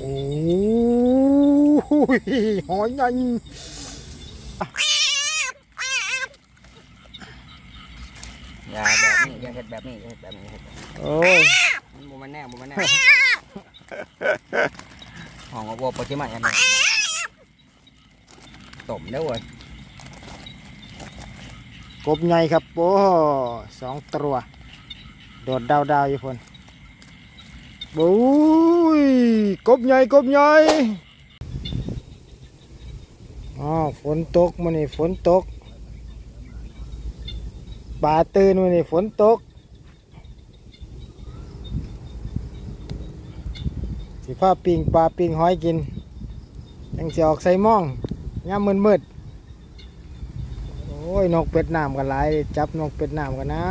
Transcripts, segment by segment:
โอ้ยหอยใหญ่อย่าแบบนี้อย่าเห็ดแบบนี้อย่าเห็ดแบบนี้เฮ็ดแบบนี้โอ้ยมันบ่มันแน่บ่มันแน่ห้องวัวปกติมาอย่างนี้ต้มได้อเว้ยกบใหญ่ครับโอ้สองตัว โดดดาวดาวๆอยู่พน โอ้ยกบใหญ่กบใหญ่อ๋อฝนตกมันนี่ฝนตกปลาตื่นมันนี่ฝนตกสิผ้าปิงปลาปิงหอยกินยังสิออกใส่ม่องย่ามมืดมืดโอ้ยนกเป็ดน้ำกันหลายจับนกเป็ดน้ำกันนะ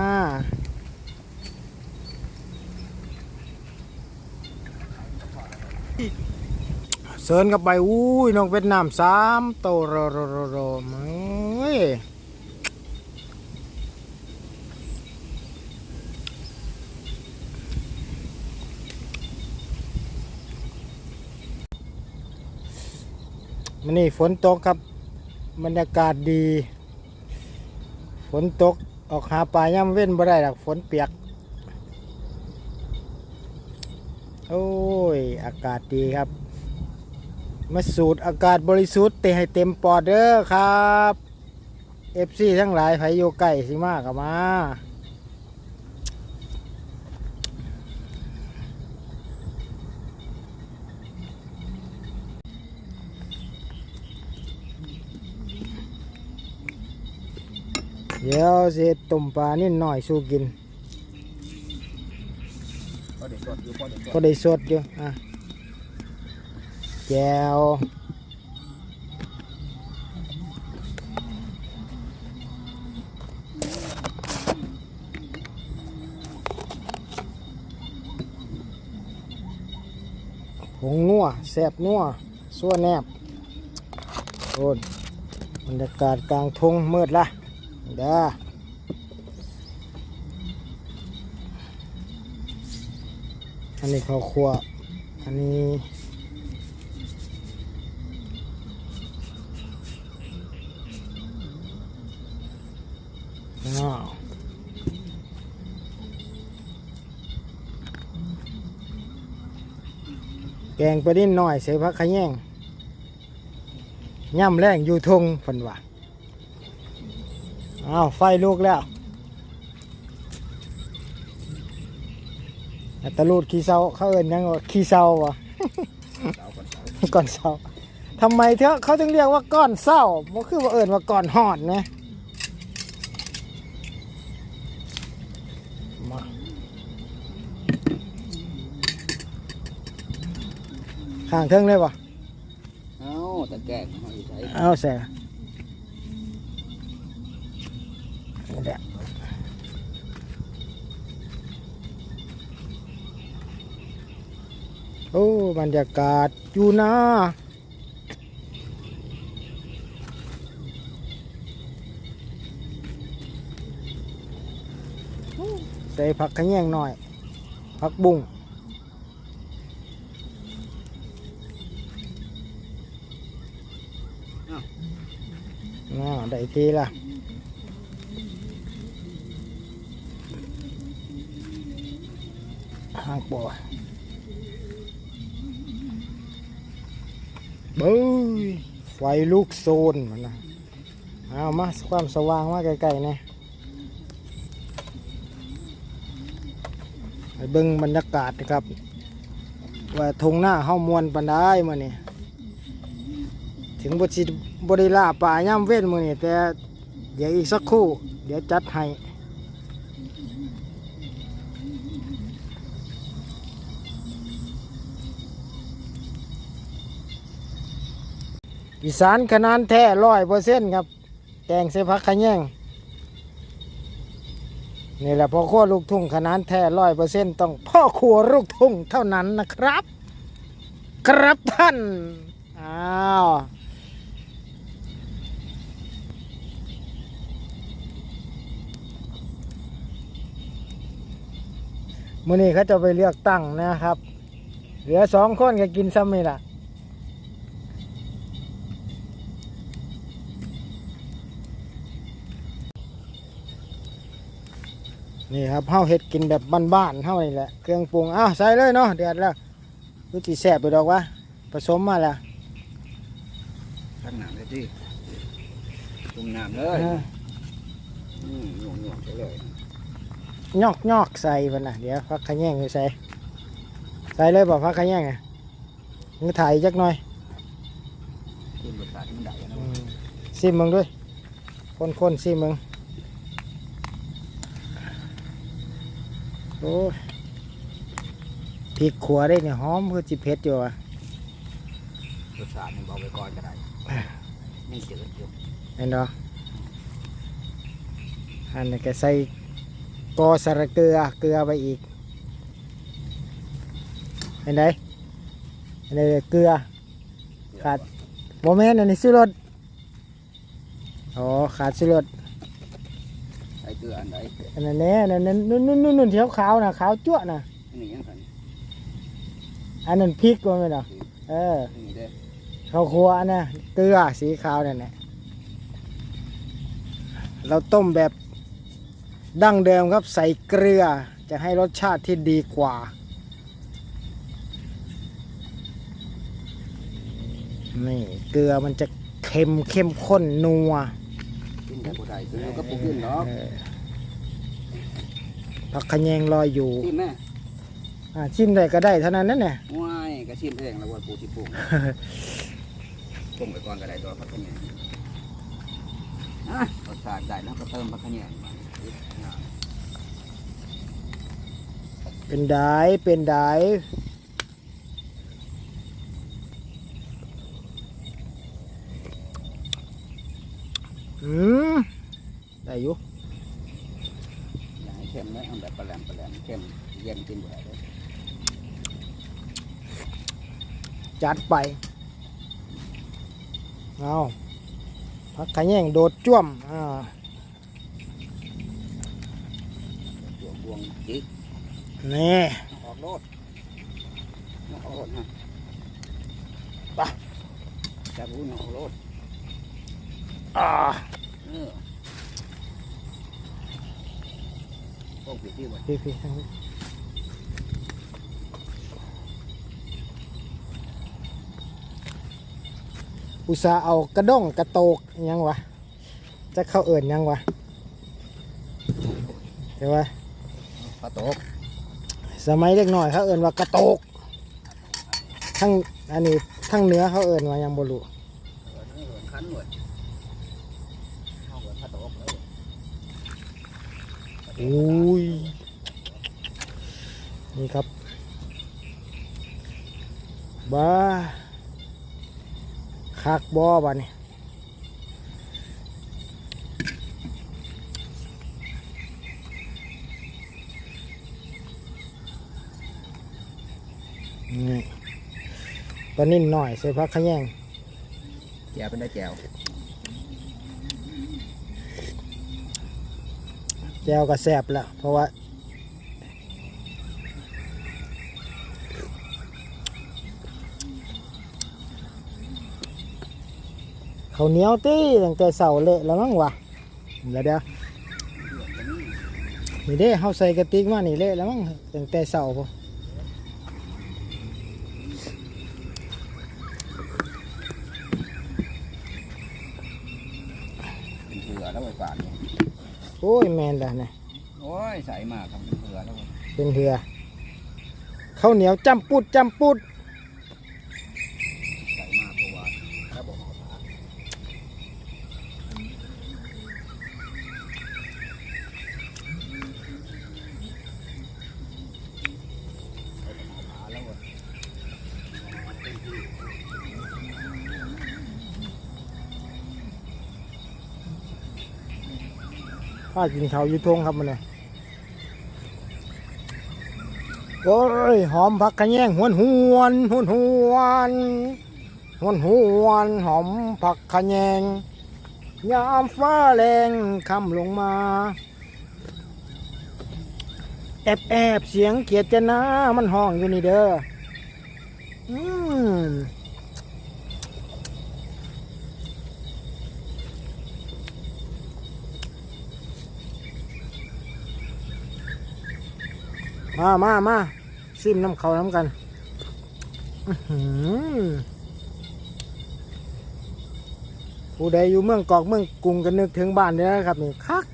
เสิร์นกับไปอุ้ยนกเป็ดน้ำสามโตโรโรโรโรมึงเอ้ยมันนี่ฝนตกครับบรรยากาศดี ฝนตกออกหาปลาย่ำเว้นบ่ได้หรอกฝนเปียก โอ้ย อากาศดีครับ มาสูดอากาศบริสุทธิ์เตะให้เต็มปอดเด้อครับเอฟซีทั้งหลายไผโยไก่สิมากกับมาเดี๋ยวสิต้มปลานิดหน่อยสู้กินพอเด็กสดอยู่พอเด็กสก็ดได้สดอยู่อะ แจวผงนัวแสบนัวสั่วแนบโอนบรรยากาศกลางทงมืดละเด้ออันนี้ข้าวคั่วอันนี้ แกงปลาดิ้นหน่อยใส่ผักขแยงย่ำแรงอยู่ทงฝันว่าอ้าวไฟลูกแล้วอัตลูดขี้เศร้าเขาเอินยังว่าขี้เศร้าวะเสาก่อนเสาก้อนเศร้าทำไมเถอเขาถึงเรียกว่าก้อนเศร้ามันคือว่าเอิญว่าก้อนหอดนะ ข้างเทิงเลยปะเอ้าตะแกรงเขาอยู่ใช้เอาใส่นี่แหละโอ้บรรยากาศอยู่นะใส่ผักขะแยงหน่อยผักบุ้ง น่าได้ทีละห่างปัวเบ้ยไฟลูกโซนมันนะเอามาความสว่างมาไกลๆนะไปเบิ่งบรรยากาศนะครับ ว่าทงหน้าเฮามวนปันได้มาเนี่ย ถึงบสิบริลาป่าย่ำเว้นมือนี่แต่เดี๋ยวอีกสักครู่ เดี๋ยวจัดให้อีสานขนาดแท้ร้อยเปอร์เซ็นต์ครับแกงเสพักขะแยงนี่แหละพ่อครัวลูกทุ่งขนาดแท้ร้อยเปอร์เซ็นต์ต้องพ่อครัวลูกทุ่งเท่านั้นนะครับ ครับท่าน อ้าว มื่อนี้เขาจะไปเลือกตั้งนะครับ เหลือสองคนก็กินซ้ำนี่ล่ะนี่ครับเฮาเฮ็ดกินแบบบ้านๆเฮานี่แหละเครื่องปรุงอ้าวใส่เลยเนาะเดือดแล้วรู้สิแซ่บไปดอกวะผสมมาแล้วตั้งน้ำเลยที่จุ่มน้ำเลยอ่าอืมหน่วงหน่วงๆไปเลย ยอกยอกใส่พันนะเดี๋ยวพักขะแยงอยู่ใส่ใส่เลยบอกพักขะแยงอะมือถ่ายจักหน่อยกินรสชาติมันได้นะอืมซิมมึงด้วยคนคนๆซิมมึงโอ้ยพริกขัวได้เนี่ยหอมคือจิเผ็ดอยู่อะรสชาติมันเบาไปก่อนก็ได้ยังเจืดอยู่เห็นดอกอันนี้ก็ใส่ กอสระเกลือเกลือไปอีกเห็นไหมอันนี้เกลือขาดโมเมนต์อันนี้ซื้อรถอ๋อขาดซื้อรถใส่เกลืออันใดอันนั้นแน่อันนั้นนุ่นนุ่นนุ่นนุ่นที่ขาวๆนะขาวจั่วะนะอันนี้ยังไงอันนั้นพริกว่าไหมเนาะเอออันนี้เด้อข้าวคั่วอันน่ะเกลือสีขาวนั่นแหละเราต้มแบบ ดั้งเดิมครับใส่เกลือจะให้รสชาติที่ดีกว่า นี่เกลือมันจะเค็มเข้มข้นนัวกินแต่บ่ได้คือก็บ่กินหรอกเออผักขะแยงลอยอยู่กินแม่อ่าชิมได้ก็ได้เท่านั้นนั่นแหละว้ายก็ชิมเองแล้วว่าปูที่ปรุงปรุงไปก่อนก็ได้ตัวผักขะแยงอะรสชาติได้แล้วก็เติมผักขะแยงมานิดหน่อย เป็นได้เป็นได้อืมได้อยู่อย่าให้เค็มเลยเอาแบบปลาแหลมปลาแหลมเค็มเย็นกินบ่ได้เลยจัดไป เอาผักขะแยงโดดจ้วม อ่า ตัวบวงจิก นี่ออกโลดออกโลดฮะไปจับหูออกโลดอ่าเออพวกผิดที่บ่พี่พี่ทางนี้อุตส่าห์เอากระด้งกระโตกอิหยังวะจะเข้าเอิ่นหยังวะเดี๋ยวว่า ปลาตกสมัยเด็กน้อยเขาเอิ่นว่ากระโตกทั้งอันนี้ทั้งเหนื้อเขาเอิ่นว่าหยังบ่รู้เออเออคันหมดเอาเหมือนปลาตกเลยอุ้ยนี่ครับบ้าคักบ่บ้านี่นี่ ปลานิ่นหน่อยใส่พักขะแยงแจวเป็นได้แจวแจวก็แซ่บแล้วเพราะว่าเขาวเหนียวตี้ตั้งแต่เสาเละแล้วมั้งวะเดี๋ยวเดี๋ยวนี่เด้เขาใส่กระติกมานี่เละแล้วมั้งตั้งแต่เสาพอ เป็นเผือแล้วไอ้ป่านนี่ โอ้ยแมนแล้วนะโอ้ยใส่มากครับเป็นเผือแล้วเว้ยเป็นเหือข้าวเหนียวจำปุดจำปุด ใส่มากเพราะว่าถ้าบอกเอาผาเอาผาแล้วเว้ย ป้ากินข้าวอยูทงครับมันเลยโอ้ยหอมผักขะแยงหวนหวนหวนหวนหวนหวนหอมผักขะแยงยามฟ้าแรงคำลงมาแอบแอบเสียงเกียดจะนามันห้องอยู่นี่เด้ออืม มามามาซิมน้ำเขาน้ำกันผู้ใดอยู่เมืองกอกเมืองกรุงก็นึกถึงบ้านเด้อครับนี่คัก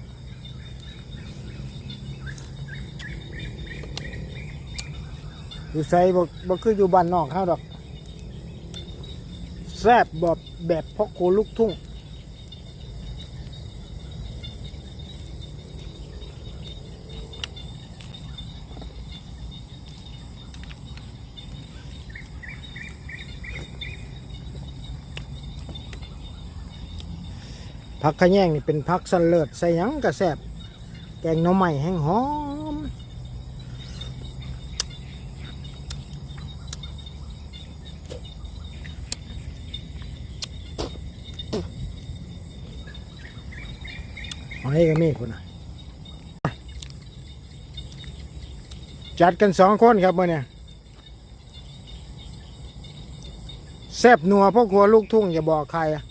อยู่ใส่บ่บ่คืออยู่บ้านนอกเขาดอกแซบแบบแบบพ่อโคลูกทุ่ง ผักขะแยงนี่เป็นผักสันเลิศใส่ยังกระแซบแกงหน่อไม้แห้งหอมหอยก็มีคนน่ะจัดกันสองคนครับเมื่อเนี่ยแซบนัวพ่อครัวลูกทุ่งอย่าบอกใครอะ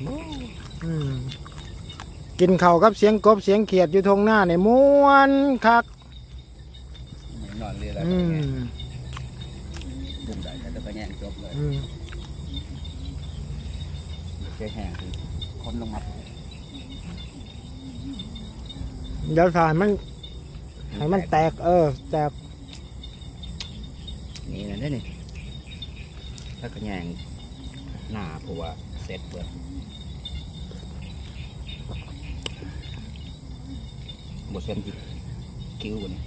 อืม กินเข่าวกับเสียงกบเสียงเขียดอยู่ทงหน้าในยม้วนคักนอนเรือแล้วอืมบุ่มได้แต่ก็แย่งจบเลยอืมแค่แห้งคือคนลงมาเดี๋ยวถ่ายมันให้มันแตกเออแตกนี่นั่นได้นี่ถ้าก็แย่งหน้าเพราะว่าเสร็จเบิด บทเส้นที่คิ้วกว่านี้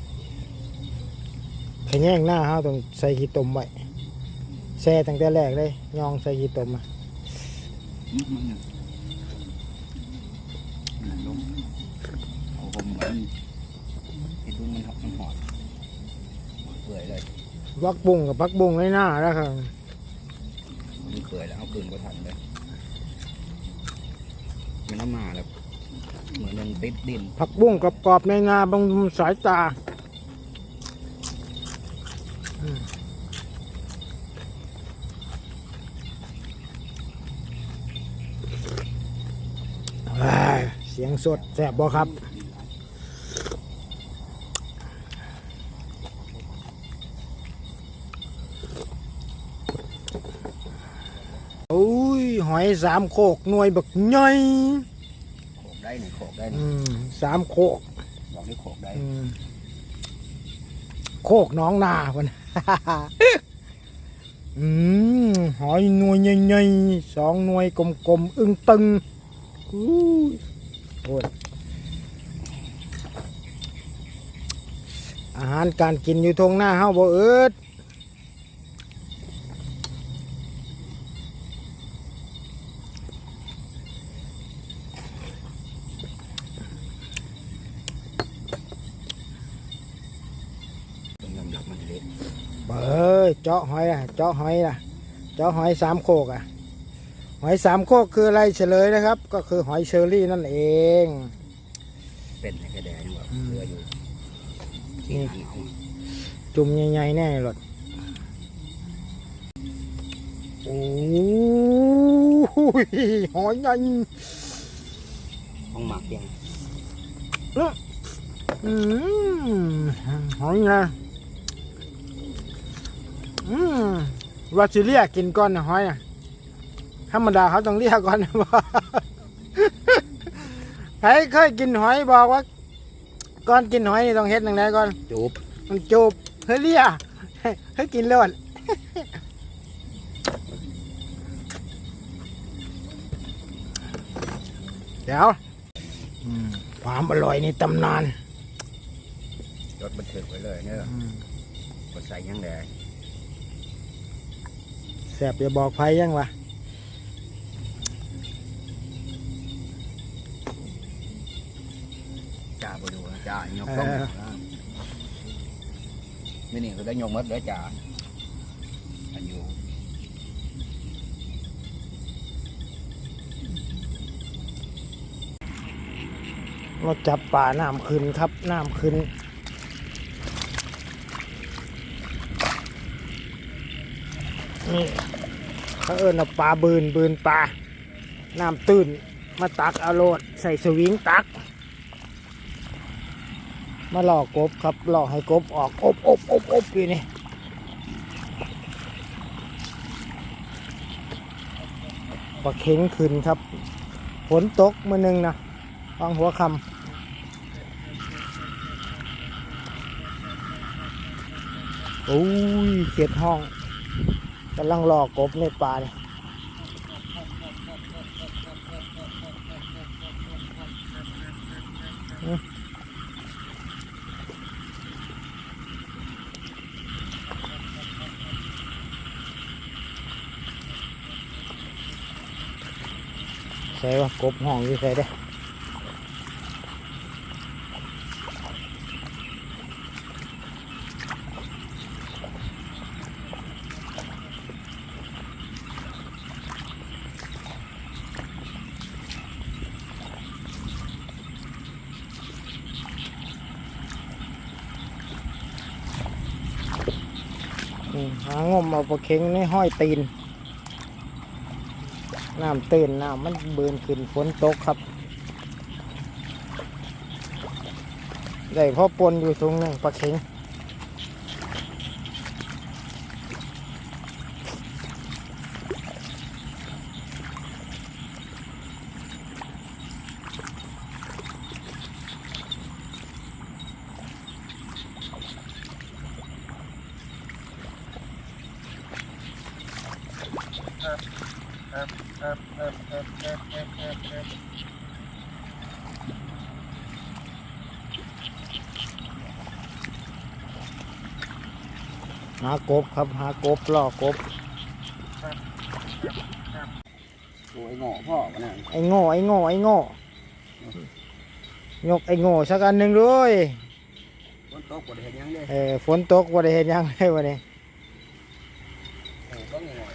ขยงหน้าเฮาต้องใส่ขี้ตมไว้แช่ตั้งแต่แรกเลยยองใส่ขี้ตมอะอืมมันหนึ่งมันลงเอาผมเหมือนไอ้ตุ้มมันหอดมันหอดเปื่อยเลยพักบุ้งกับพักบุ้งในหน้าแล้วครับมันเปื่อยแล้วเอาคืนก็ทันเลยมันน้ำมาแล้วเหมือนมัน ติดดิน ผักบุ้งกรอบๆในนาบำรุงสายตาเสียงสดแสบบ่ครับโอ้ย หอยสามโคกหน่วยบักใหญ่โขก ได้หนึ่งโขกได้หอืนึ่งมสามโคกบอกได้โขกได้อืมโคกน้องนาคนอืมหอยหน่วยใหญ่ๆสองหน่วยกลมๆอึ้งตึงอู้ยโอ้ยอาหารการกินอยู่ทงหน้าเฮาบ่เอิด ต้องยอมรับมันเล็ก เบ้ย เจาะหอยอะ เจาะหอยอะเจาะหอยสามโคกอะ หอยสามโคกคืออะไรเฉลยนะครับ ก็คือหอยเชอรี่นั่นเอง เป็นในกระแดงแบบอืมเรืออยู่ที่หางเอาจุ่มใหญ่ๆแน่เลยโอ้ยหอยใหญ่ห้องหมักยังอืมหอยไง อืมวาซิเลียกินก่อนนะหอยอะธรรมดาเขาต้องเรียกก่อนนะว่าใครเคยกินหอยบอกว่าก่อนกินหอยนี่ต้องเฮ็ดยังไงก่อน จูบมันจูบเฮ้ยเลียเฮ้ยกินเลือดเดี๋ยวอืมความอร่อยในตำนานจดบันทึกไว้เลยเนี่ยอืม กดใส่ยังแดงแสบอย่าบอกใครยังวะจ่าไปดูนะจ่ายกต้องไม่นี่เขาได้ยกมัดแล้วจ่าอันอยู่เราจับป่าน้ำขึ้นครับน้ำขึ้น นี่เขาเอิ้นาปลาบืนบืนปลา น้ำตื้น มาตักเอาโลดใส่สวิงตัก มาหลอกกบครับหลอกให้กบออกอบอบอบอบอยู่นี่ปลาเข็งขึ้นครับฝนตกมือหนึงนะวางหัวคำโอ้ยเขียดห้อง กำลังหลอกบในป่าเนี่ยใส่ว่ากบห้องอยู่ใส่ได้ หางมเอาปลาเค็งในห้อยตีน น้ำตื่นน้ำมันเบืนขึ้นฝนตกครับ ได้พ่อปนอยู่ตรงหนึ่งปลาเค็ง หากบครับ หากบล่อกบ โอ้ยหงอพ่อวันนั้นไอ้โง่ไอ้โง่ไอ้โง่ยกไอ้โง่สักอันหนึ่งด้วยฝนตกบ่ได้เห็นหยังเลยเออฝนตกว่าได้เห็นหยังเลยวันนี้ โอ้ก็งอย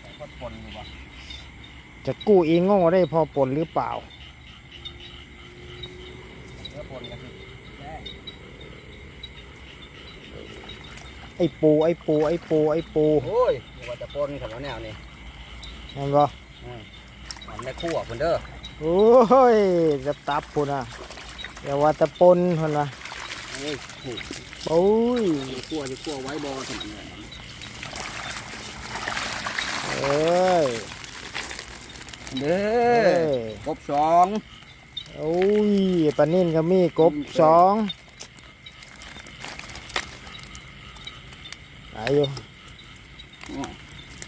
แต่ก็ปนอยู่บ่ จะกู้อีโง่ได้พอปนหรือเปล่าเดี๋ยวปนกันสิแย่ไอ้ปูไอ้ปูไอ้ปูไอ้ปูโอ้ยอย่าว่าจะปนกับแนวนี่เห็นบ่มันไม่คู่อะคุณเด้อโอ้ยจะตับพุ่นอะอย่าว่าแตะปนพุ่นนะเอ้ยคู่โอ้ยคู่จะคู่ไว้บ่ถึงเนี่ยเอ้ย เด้เอ้อยกบสองโอ้ยปลานิ่นก็มีกบสองอาอยู่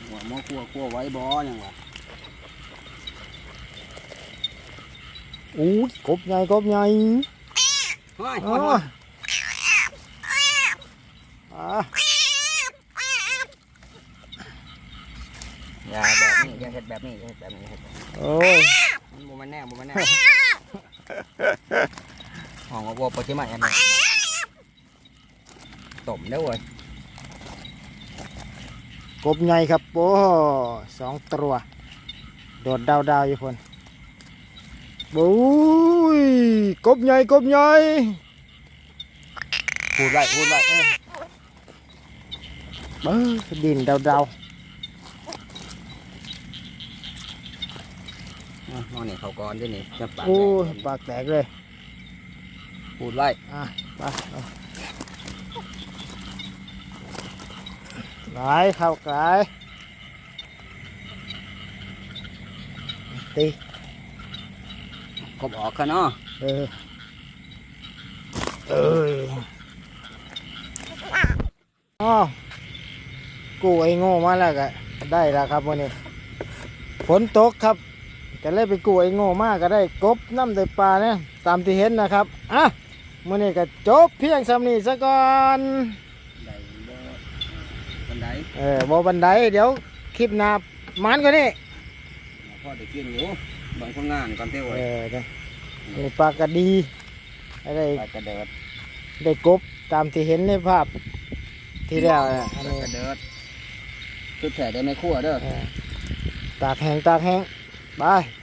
หัวหม้อคั่วคั่วไว้บ่ยังวะอู้ยกบใหญ่กบใหญ่เฮ้ยอ๋ออะอย่าแบบนี้อย่าเห็ด แบบนี้อย่าเห็ดแบบนี้อย่าเฮ็ดแบบนี้โอ้ยมันบ่แม่นแน่บ่แม่นแน่ห้องว่าบ่ปฏิมาแอนต้มเด้อเว้ยกบใหญ่ครับโอ้สองตัวโดดดาวดาวๆอยู่คนโอ้ยกบใหญ่กบใหญ่พูดไว้พูดไว้เออเบ้อดินดาวดาว เอานอนนี่เขาก่อนด้วยนี่จะปากๆโอ้ยแดงปากแตกเลยพูดไว้อะไปเอาหลายเข้ากลายตีกบออกกันเนาะเออเอ้ยอ๋อกูไอ้โง่มาแล้วก็ได้แล้วครับวันนี้ ฝนตกครับ ก็เลยไปกู้ไอ้โง่มากก็ได้กบน้ำได้ปลาเนี่ยตามที่เห็นนะครับอะมื่อนี้ก็จบเพียงสำนี้ซะก่อนได้บ่บันไดเออบอบันไดเดี๋ยวคลิปหน้ามันก็นี่พ่อได้กินอยู่บางคนงานก่อนเต้เอเว้ยอเนี่ยนี่ปลากระดีได้ไปกระเดิดได้กบตามที่เห็นในภาพที่แล้วนะอันไปนี้กระเดิดชุดแฉได้ไม่คั่วเด้อเออตากแห้งตากแห้ง ไป